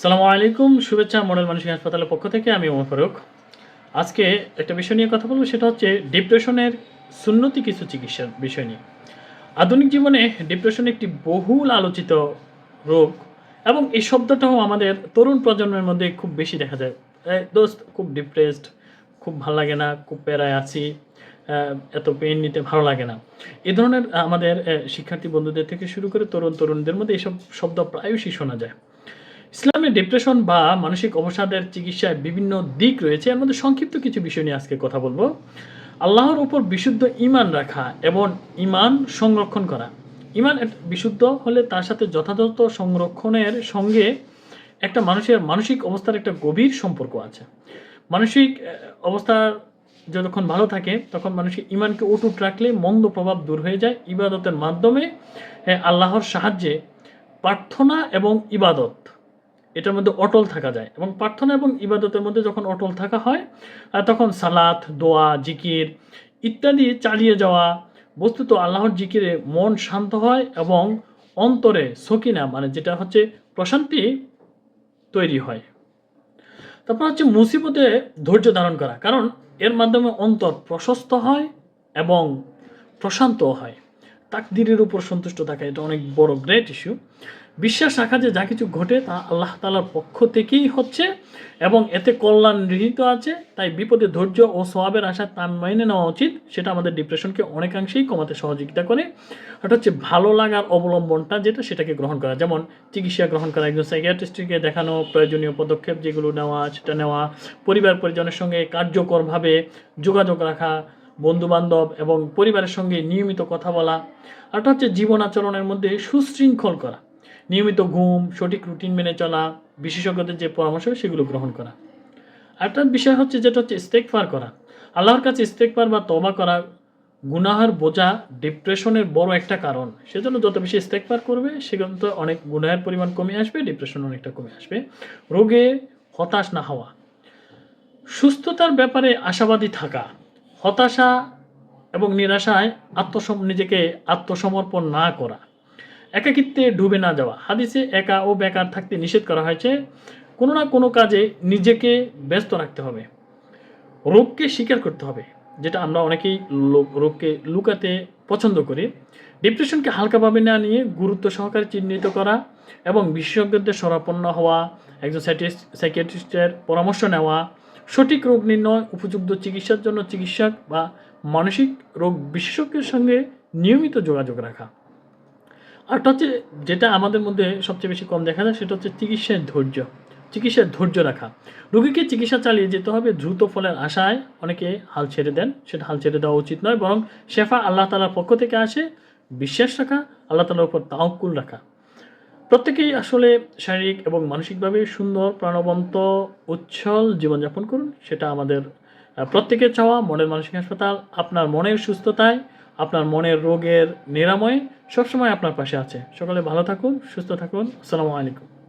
সালামু আলাইকুম, শুভেচ্ছা, মডেল মানসিক হাসপাতালের পক্ষ থেকে আমি ওমর ফারুক। আজকে একটা বিষয় নিয়ে কথা বলব, সেটা হচ্ছে ডিপ্রেশনের সুন্নতি কিছু চিকিৎসার বিষয় নিয়ে। আধুনিক জীবনে ডিপ্রেশন একটি বহুল আলোচিত রোগ এবং এই শব্দটাও আমাদের তরুণ প্রজন্মের মধ্যে খুব বেশি দেখা যায়। দোস্ত, খুব ডিপ্রেসড, খুব ভালো লাগে না, খুব প্যারায় আছি এত পেন নিতে ভালো লাগে না। এ ধরনের আমাদের শিক্ষার্থী বন্ধুদের থেকে শুরু করে তরুণ তরুণদের মধ্যে এসব শব্দ প্রায়শই শোনা যায়। ইসলামে ডিপ্রেশন বা মানসিক অবসাদের চিকিৎসায় বিভিন্ন দিক রয়েছে। এর মধ্যে সংক্ষিপ্ত কিছু বিষয় নিয়ে আজকে কথা বলব। আল্লাহর উপর বিশুদ্ধ ইমান রাখা এবং ইমান সংরক্ষণ করা। ইমান বিশুদ্ধ হলে তার সাথে যথাযথ সংরক্ষণের সঙ্গে একটা মানুষের মানসিক অবস্থার একটা গভীর সম্পর্ক আছে। মানসিক অবস্থা যতক্ষণ ভালো থাকে, তখন মানুষের ইমানকে অটুট রাখলে মন্দ প্রভাব দূর হয়ে যায়। ইবাদতের মাধ্যমে আল্লাহর সাহায্যে প্রার্থনা এবং ইবাদত এটার মধ্যে অটল থাকা যায় এবং প্রার্থনা এবং ইবাদতের মধ্যে যখন অটল থাকা হয় তখন সালাত, দোয়া, জিকির ইত্যাদি চালিয়ে যাওয়া, বস্তুত আল্লাহর জিকিরে মন শান্ত হয় এবং অন্তরে সকিনা মানে যেটা হচ্ছে প্রশান্তি তৈরি হয়। তারপর হচ্ছে মুসিবতে ধৈর্য ধারণ করা, কারণ এর মাধ্যমে অন্তর প্রশস্ত হয় এবং প্রশান্ত হয়। তাকদিরের উপর সন্তুষ্ট থাকা এটা অনেক বড় গ্রেট ইস্যু বিশ্বাস রাখা যে যা কিছু ঘটে তা আল্লাহ তালার পক্ষ থেকেই হচ্ছে এবং এতে কল্যাণ নিহিত আছে, তাই বিপদে ধৈর্য ও সবাবের আশা তা মেনে নেওয়া উচিত, সেটা আমাদের ডিপ্রেশনকে অনেকাংশেই কমাতে সহযোগিতা করে। এটা হচ্ছে ভালো লাগার অবলম্বনটা যেটা, সেটাকে গ্রহণ করা। যেমন চিকিৎসা গ্রহণ করা, একজন সাইকিয়াট্রিস্টকে দেখানো, প্রয়োজনীয় পদক্ষেপ যেগুলো নেওয়া, সেটা নেওয়া পরিবার পরিজনের সঙ্গে কার্যকরভাবে যোগাযোগ রাখা বন্ধু বান্ধব এবং পরিবারের সঙ্গে নিয়মিত কথা বলা আরটা হচ্ছে জীবন আচরণের মধ্যে সুশৃঙ্খল করা, নিয়মিত ঘুম, সঠিক রুটিন মেনে চলা, বিশেষজ্ঞদের যে পরামর্শ, সেগুলো গ্রহণ করা। আরেকটা বিষয় হচ্ছে যেটা হচ্ছে ইস্তেকফার করা। আল্লাহর কাছে ইস্তেকফার বা তবা করা গুনাহার বোঝা ডিপ্রেশনের বড় একটা কারণ। সেজন্য যত বেশি ইস্তেকফার করবে সেখানে তো অনেক গুনাহের পরিমাণ কমে আসবে ডিপ্রেশন অনেকটা কমে আসবে। রোগে হতাশ না হওয়া। সুস্থতার ব্যাপারে আশাবাদী থাকা। হতাশা এবং নিরাশায় আত্মসম, নিজেকে আত্মসমর্পণ না করা। একাকিত্বে ডুবে না যাওয়া। হাদিসে একা ও বেকার থাকতে নিষেধ করা হয়েছে। কোনো না কোনো কাজে নিজেকে ব্যস্ত রাখতে হবে। রোগকে স্বীকার করতে হবে, যেটা আমরা অনেকেই রোগকে লুকাতে পছন্দ করি। ডিপ্রেশনকে হালকাভাবে না নিয়ে গুরুত্ব সহকারে চিহ্নিত করা এবং বিশেষজ্ঞদের সরাপন্ন হওয়া, একজন সাইকিয়াট্রিস্টের পরামর্শ নেওয়া সঠিক রোগ নির্ণয়, উপযুক্ত চিকিৎসার জন্য চিকিৎসক বা মানসিক রোগ বিশেষজ্ঞের সঙ্গে নিয়মিত যোগাযোগ রাখা। আরটা হচ্ছে যেটা আমাদের মধ্যে সবচেয়ে বেশি কম দেখা যায়, সেটা হচ্ছে চিকিৎসার ধৈর্য। চিকিৎসার ধৈর্য রাখা। রোগীকে চিকিৎসা চালিয়ে যেতে হবে দ্রুত ফলের আশায়। অনেকে হাল ছেড়ে দেন, সেটা হাল ছেড়ে দেওয়া উচিত নয়, বরং শেফা আল্লাহ তালার পক্ষ থেকে আসে, বিশ্বাস রাখা, আল্লাহ তালার উপর তাওকুল রাখা। প্রত্যেকেই আসলে শারীরিক এবং মানসিকভাবে সুন্দর, প্রাণবন্ত, উচ্ছল জীবনযাপন করুন, সেটা আমাদের প্রত্যেকের চাওয়া। মনের মানসিক হাসপাতাল, আপনার মনের সুস্থতায়, আপনার মনের রোগের নিরাময়ে সবসময় আপনার পাশে আছে। সকলে ভালো থাকুন, সুস্থ থাকুন। আসসালামু আলাইকুম।